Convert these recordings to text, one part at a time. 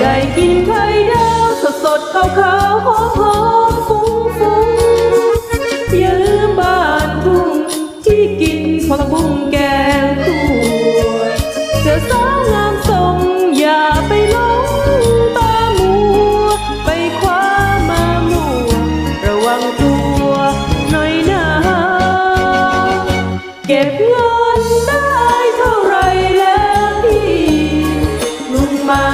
ได้กินไข่ดาวสดสดขาวขาวหอมหอมฟุ้งฟุ้งอย่าลืมบ้านทุ่งที่กินผักบุ้งแกงตัวเธอสาวงามทรงอย่าไปหลงตามัว ไปคว้ามามัว ระวังตัวหน่อยนะเก็บเงินได้เท่าไรแล้วพี่นุ่มา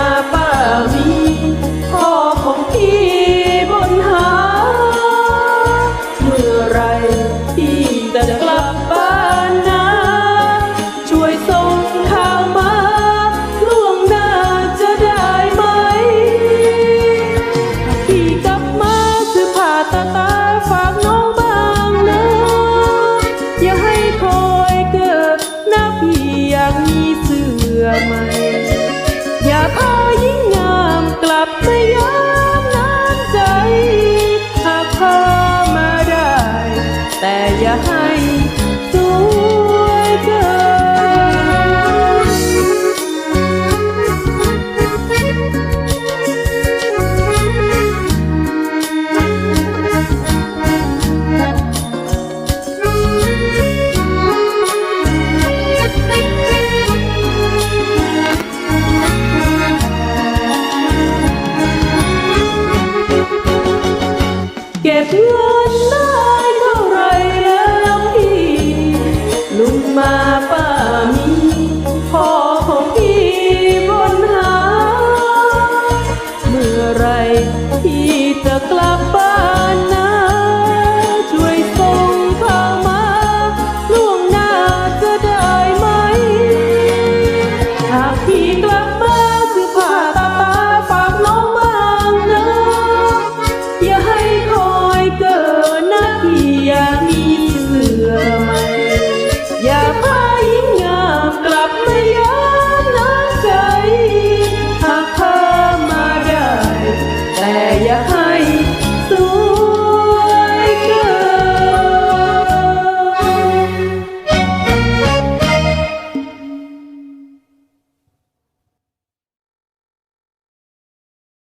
แต่อย่าให้